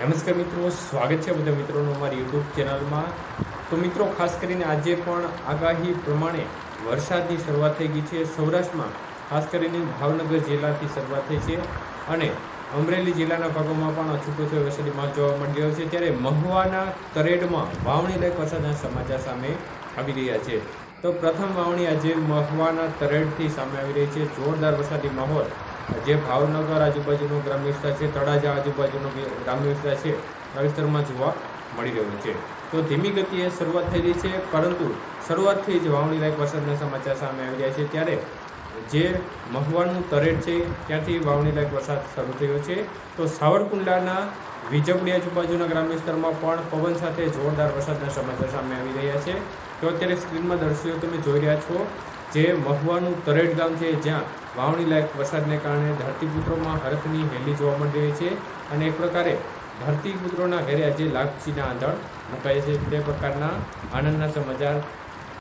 નમસ્કાર મિત્રો, સ્વાગત છે બધા મિત્રોનું અમારી યુટ્યુબ ચેનલમાં. તો મિત્રો, ખાસ કરીને આજે પણ આગાહી પ્રમાણે વરસાદની શરૂઆત થઈ ગઈ છે સૌરાષ્ટ્રમાં. ખાસ કરીને ભાવનગર જિલ્લાથી શરૂઆત થઈ છે અને અમરેલી જિલ્લાના ભાગોમાં પણ થયો વરસાદી માહોલ જોવા મળી રહ્યો છે. ત્યારે મહુવાના તરેડમાં વાવણી લાયક વરસાદના સમાચાર સામે આવી રહ્યા છે. તો પ્રથમ વાવણી આજે મહુવાના તરેડથી સામે આવી રહી છે. જોરદાર વરસાદી માહોલ જે ભાવનગર આજુબાજુનો ગ્રામ્ય વિસ્તાર છે, તળાજા આજુબાજુનો ગ્રામ્ય વિસ્તાર છે, આ વિસ્તારમાં જોવા મળી રહ્યો છે. તો ધીમી ગતિએ શરૂઆત થઈ રહી છે, પરંતુ શરૂઆતથી જ વાવણી લાયક વરસાદના સમાચાર સામે આવી રહ્યા છે. ત્યારે જે મહુવાનું તરેડ છે, ત્યાંથી વાવણી લાયક વરસાદ શરૂ થયો છે. તો સાવરકુંડલાના વીજવડી આજુબાજુના ગ્રામ્ય વિસ્તારમાં પણ પવન સાથે જોરદાર વરસાદના સમાચાર સામે આવી રહ્યા છે. તો અત્યારે સ્ક્રીનમાં દર્શીઓ તમે જોઈ રહ્યા છો જે મહુવાનું તરેડ ગામ છે, જ્યાં વાવણી લાયક વરસાદને કારણે ધરતીપુત્રોમાં હરખની હેલી જોવા મળી રહી છે અને એક પ્રકારે ધરતીપુત્રોના ઘેરે આજે લાગચીના આંધણ મુકાય છે. તે પ્રકારના આનંદના સમાચાર